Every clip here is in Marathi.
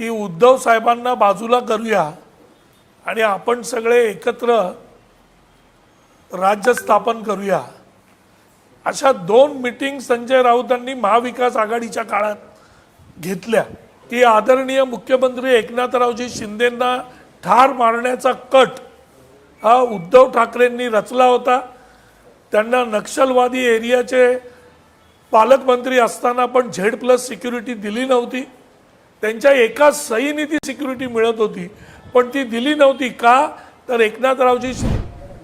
की उद्धव साहेबांना बाजूला करूया आणि आपण सगळे एकत्र राज्य स्थापन करूया. अशा दोन मिटिंग संजय राऊतांनी महाविकास आघाडीच्या काळात घेतल्या. की आदरणीय मुख्यमंत्री एकनाथरावजी शिंदेंना ठार मारण्याचा कट हा उद्धव ठाकरेंनी रचला होता. त्यांना नक्षलवादी एरियाचे पालकमंत्री असताना पण झेड प्लस सिक्युरिटी दिली नव्हती. त्यांच्या एका सहीने ती सिक्युरिटी मिळत होती पण ती दिली नव्हती. का? तर एकनाथरावजी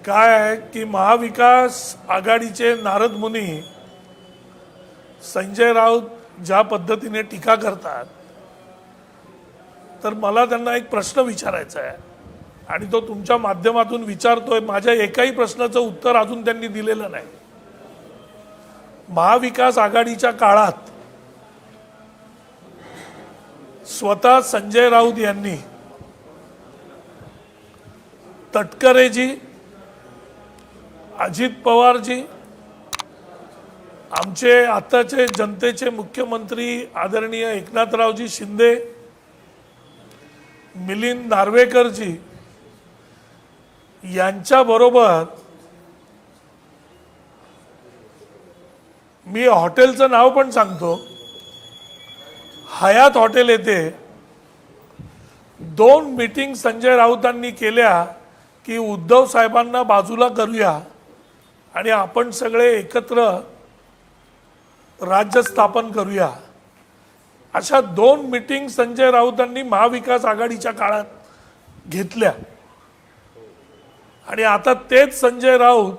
काय आहे की महाविकास आघाडीचे नारद मुनी संजय राऊत ज्या पद्धतीने टीका करतात तर मला त्यांना एक प्रश्न विचारायचा आहे. आणि तो तुमच्या माध्यमातून विचारतोय. माझ्या एकाही प्रश्नाचं उत्तर अजून त्यांनी दिलेलं नाही. महाविकास आघाडीच्या काळात स्वतः संजय राऊत यांनी तटकरेजी अजित पवारजी आमचे आताचे जनतेचे मुख्यमंत्री आदरणीय एकनाथरावजी शिंदे मिलिंद नार्वेकरजी यांच्याबरोबर मी हॉटेलचं नाव पण सांगतो. हयात हॉटेल येथे दोन मीटिंग संजय राऊतांनी केल्या की उद्धव साहेबांना बाजूला करूया. आणि आपण सगळे एकत्र राज्य स्थापन करूया. अशा दोन मीटिंग संजय राऊतांनी महाविकास आघाडीच्या काळात घेतल्या. आणि आता तेच संजय राऊत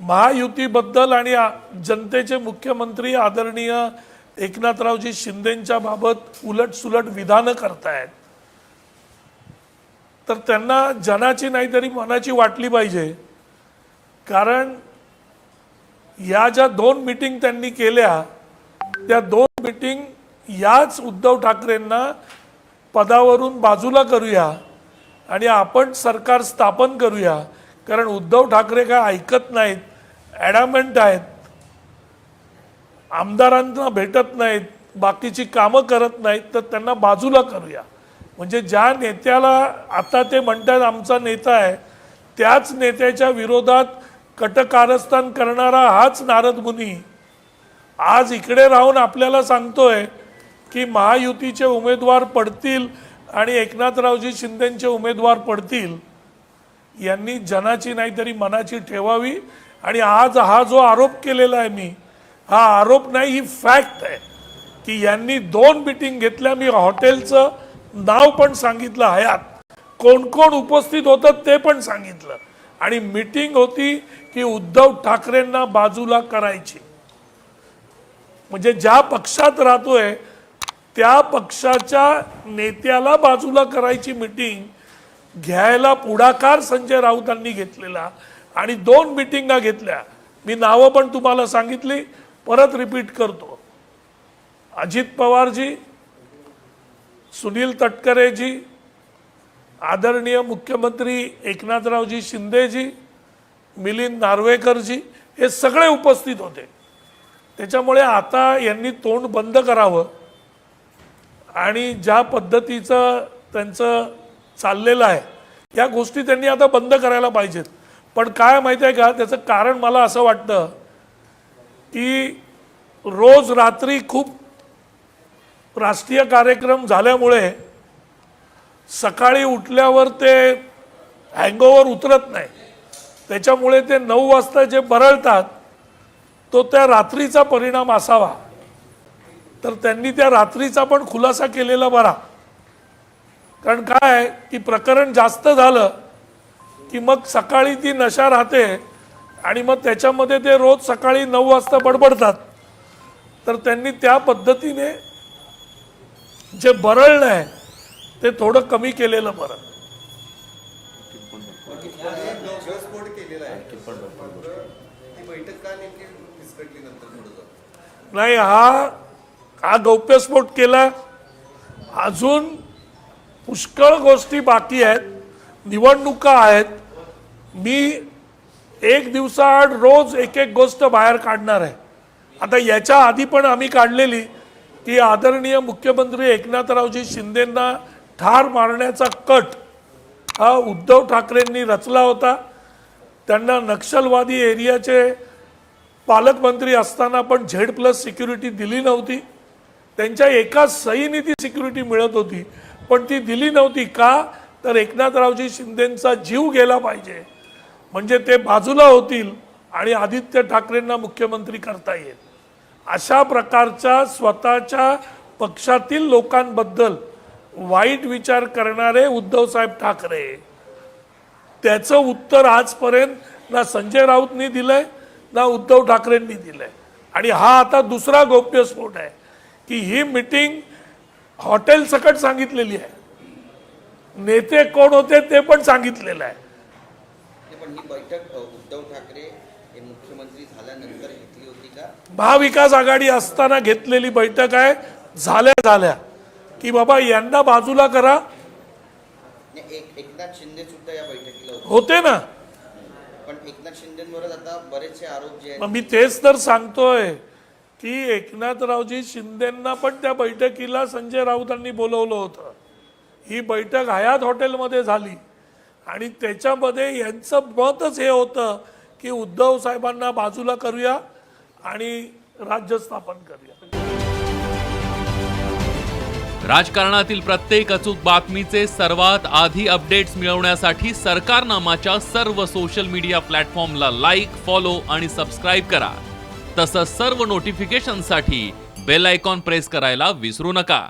महायुतीबद्दल आणि जनतेचे मुख्यमंत्री आदरणीय एकनाथरावजी शिंदेच्या बाबत उलटसुलट विधानं करतायत. तर त्यांना जनाची नाही तरी मनाची वाटली पाहिजे. कारण या ज्या दोन मिटिंग त्यांनी केल्या त्या दोन मिटिंग याच उद्धव ठाकरेंना पदावरून बाजूला करूया आणि आपण सरकार स्थापन करूया. कारण उद्धव ठाकरे काय ऐकत नाहीत ॲडामेंट आहेत. आमदारांना भेटत नाहीत बाकीची कामं करत नाहीत तर त्यांना बाजूला करूया. म्हणजे ज्या नेत्याला आता ते म्हणतात आमचा नेता आहे त्याच नेत्याच्या विरोधात कटकारस्थान करणारा हाच नारद मुनी आज इकडे राहून आपल्याला सांगतोय की महायुतीचे उमेदवार पडतील आणि एकनाथरावजी शिंदेचे उमेदवार पडतील. यांनी जनाची नाहीतरी मनाची ठेवावी. आणि आज हा जो आरोप केलेला आहे मी हा आरोप नाही ही फॅक्ट आहे. की यांनी दोन मिटिंग घेतल्या मी हॉटेलचं नाव पण सांगितलं हयात. कोण कोण उपस्थित होतं ते पण सांगितलं. आणि मिटिंग होती की उद्धव ठाकरेंना बाजूला करायची. म्हणजे ज्या पक्षात राहतोय त्या पक्षाच्या नेत्याला बाजूला करायची मिटिंग घ्यायला पुढाकार संजय राऊतांनी घेतलेला. आणि दोन मिटिंगा घेतल्या. मी नावं पण तुम्हाला सांगितली. परत रिपीट करतो. अजित पवारजी सुनील तटकरेजी आदरणीय मुख्यमंत्री एकनाथरावजी शिंदेजी मिलिंद नार्वेकरजी हे सगळे उपस्थित होते. त्याच्यामुळे आता यांनी तोंड बंद करावं आणि ज्या पद्धतीचं त्यांचं चाललेलं आहे या गोष्टी त्यांनी आता बंद करायला पाहिजेत. पण काय माहिती आहे का? त्याचं कारण मला असं वाटतं की रोज रात्री खूप राष्ट्रीय कार्यक्रम झाल्यामुळे सकाळी उठल्यावर ते हँगओव्हर उतरत नाही. त्याच्यामुळे ते नऊ वाजता जे बरळतात तो त्या रात्रीचा परिणाम असावा. तर त्यांनी त्या रात्रीचा पण खुलासा केलेला बरा. कारण काय की प्रकरण जास्त झालं की मग सकाळी ती नशा राहते आणि मग त्याच्यामध्ये ते रोज सकाळी नऊ वाजता बडबडतात. तर त्यांनी त्या पद्धतीने जे बरळलं आहे ते थोडं कमी केलेलं बरं. नाही हा हा गौप्यस्फोट केला. अजून पुष्कळ गोष्टी बाकी आहेत. निवडणुका आहेत. मी एक दिवसाआड रोज एक एक गोष्ट बाहेर काढणार आहे. आता याच्या आधी पण आम्ही काढलेली की आदरणीय मुख्यमंत्री एकनाथरावजी शिंदेंना ठार मारण्याचा कट हा उद्धव ठाकरेंनी रचला होता. त्यांना नक्षलवादी एरियाचे पालकमंत्री असताना पण झेड प्लस सिक्युरिटी दिली नव्हती. त्यांच्या एका सहीने ती सिक्युरिटी मिळत होती पण ती दिली नव्हती का? तर एकनाथरावजी शिंदेंचा जीव गेला पाहिजे. म्हणजे ते बाजूला होतील आणि आदित्य ठाकरेंना मुख्यमंत्री करता येईल. अशा प्रकारच्या स्वतःच्या पक्षातील लोकांबद्दल वाईट विचार करणारे उद्धवसाहेब ठाकरे. त्याचं उत्तर आजपर्यंत ना संजय राऊतनी दिलंय ना उद्धव ठाकरेंनी दिलंय. आणि हा आता दुसरा गौप्यस्फोट आहे की ही मिटिंग हॉटेल सकट सांगितलेली आहे. नेते कोण होते ते पण सांगितलेलं आहे. पण ही बैठक उद्धव ठाकरे हे मुख्यमंत्री झाल्यानंतर घेतली होती का? महाविकास आघाडी असताना घेतलेली बैठक आहे झाल्या झाल्या. की बाबा यांना बाजूला करा. एक एकनाथ शिंदे सुद्धा या बैठकीला होते. ना. पण एकनाथ शिंदेवरच आता बरेचसे आरोप जे आहेत मी तेच तर सांगतोय की एकनाथरावजी शिंदेंना पण त्या बैठकीला संजय राऊतांनी बोलवलं होतं. ही बैठक हयात हॉटेलमध्ये झाली. आणि त्याच्यामध्ये यांचं मतच हे होतं की उद्धव साहेबांना बाजूला करूया आणि राज्य स्थापन करूया. राजकारणातील प्रत्येक अचूक बातमीचे सर्वात आधी अपडेट्स मिळवण्यासाठी सरकारनामाच्या सर्व सोशल मीडिया प्लॅटफॉर्मला लाईक फॉलो आणि सबस्क्राईब करा. तसंच सर्व नोटिफिकेशनसाठी बेल आयकॉन प्रेस करायला विसरू नका.